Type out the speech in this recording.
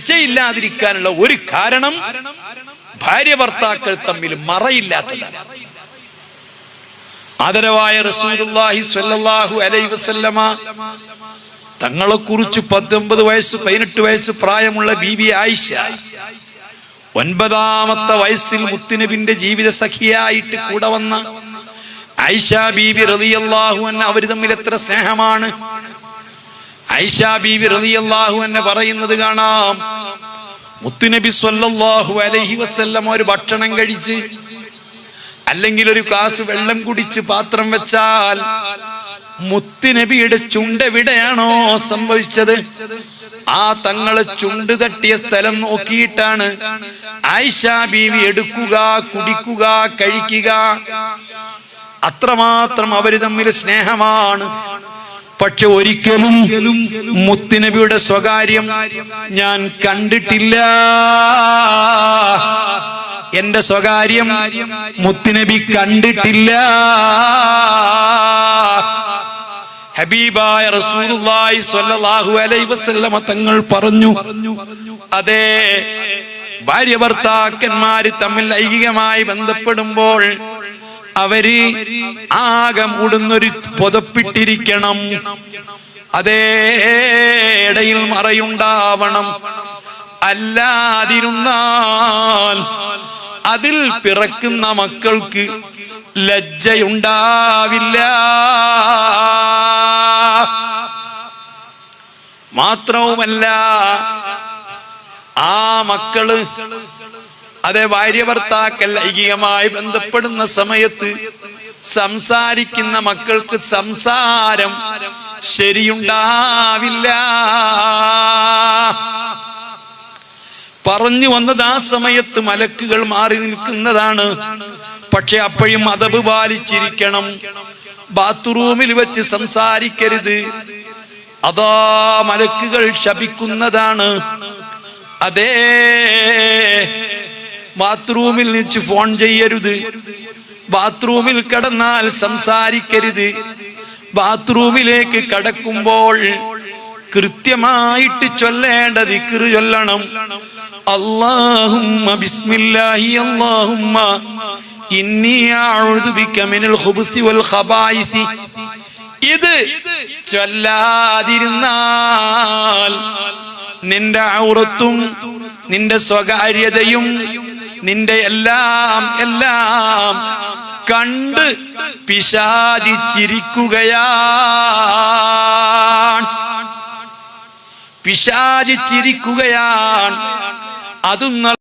ലജ്ജയില്ലാതിരിക്കാനുള്ള ഒരു കാരണം ഭാര്യ ഭർത്താക്കൾ തമ്മിൽ മറയില്ലാത്തതാണ്. ആദരവായ റസൂലുള്ളാഹി സ്വല്ലല്ലാഹു അലൈഹി വസല്ലമ തങ്ങളെ കുറിച്ച് പത്തൊമ്പത് വയസ്സ് പതിനെട്ട് വയസ്സ് പ്രായമുള്ള ബീബി ആയിഷ ഒൻപതാമത്തെ വയസ്സിൽ മുത്തുനബിന്റെ ജീവിത സഖിയായിട്ട് കൂടെ വന്ന ഐഷ ബീബി റളിയല്ലാഹു അൻഹ അവർ തമ്മിൽ എത്ര സ്നേഹമാണ്. ബീവി അൻഹ പറയുന്നത് കാണാം. മുത്തുനബി സ്വല്ലല്ലാഹു അലൈഹി വസല്ലം ഒരു ഭക്ഷണം കഴിച്ച് അല്ലെങ്കിൽ ഒരു ഗ്ലാസ് വെള്ളം കുടിച്ച് പാത്രം വെച്ചാൽ മുത്തുനബിയുടെ ചുണ്ടെവിടെയാണോ സംഭവിച്ചത്? ആ തങ്ങളെ ചുണ്ട് തട്ടിയ സ്ഥലം നോക്കിയിട്ടാണ് ആയിഷ ബീവി എടുക്കുക കുടിക്കുക കഴിക്കുക. അത്രമാത്രം അവർ തമ്മിൽ സ്നേഹമാണ്. പക്ഷെ ഒരിക്കലും മുത്തുനബിയുടെ സ്വകാര്യം ഞാൻ കണ്ടിട്ടില്ല. എന്റെ സ്വകാര്യം മുത്തുനബി കണ്ടിട്ടില്ല. ഹബീബായ റസൂലുള്ളാഹി സ്വല്ലല്ലാഹു അലൈഹി വസല്ലമ തങ്ങൾ പറഞ്ഞു അതെ ഭാര്യ ഭർത്താക്കന്മാര് തമ്മിൽ ലൈംഗികമായി ബന്ധപ്പെടുമ്പോൾ അവർ ആകെ മുടുന്നൊരു പുതപ്പിട്ടിരിക്കണം. അതേ ഇടയിൽ മറയുണ്ടാവണം. അല്ലാതിരുന്നാൽ അതിൽ പിറക്കുന്ന മക്കൾക്ക് ലജ്ജയുണ്ടാവില്ല. മാത്രവുമല്ല ആ മക്കൾ അതെ ഭാര്യ ഭർത്താക്കൾ ലൈംഗികമായി ബന്ധപ്പെടുന്ന സമയത്ത് സംസാരിക്കുന്ന മക്കൾക്ക് സംസാരം ശരിയുണ്ടാവില്ല. പറഞ്ഞു വന്നത് ആ സമയത്ത് മലക്കുകൾ മാറി നിൽക്കുന്നതാണ്. പക്ഷെ അപ്പോഴും അതബ് പാലിച്ചിരിക്കണം. ബാത്റൂമിൽ വെച്ച് സംസാരിക്കരുത്. അതാ മലക്കുകൾ ശപിക്കുന്നതാണ്. അതേ ബാത്റൂമിൽ നിന്ന് ഫോൺ ചെയ്യരുത്. ബാത്റൂമിൽ കടന്നാൽ സംസാരിക്കരുത്. ബാത്റൂമിലേക്ക് കടക്കുമ്പോൾ കൃത്യമായിട്ട് ചൊല്ലേണ്ട ദിക്റ് ചൊല്ലണം. അല്ലാഹുമ്മ ബിസ്മില്ലാഹി അല്ലാഹുമ്മ ഇന്നി അഊദു ബിക മിനൽ ഖുബ്സി വൽ ഖബായിസി. ഇത് ചൊല്ലാതിരുന്നാൽ നിന്റെ ഔറത്തും നിന്റെ സ്വകാര്യതയും നിന്റെ എല്ലാം എല്ലാം കണ്ട് പിശാചിച്ചിരിക്കുകയാണ്. പിശാചിച്ചിരിക്കുകയാണ്. അതും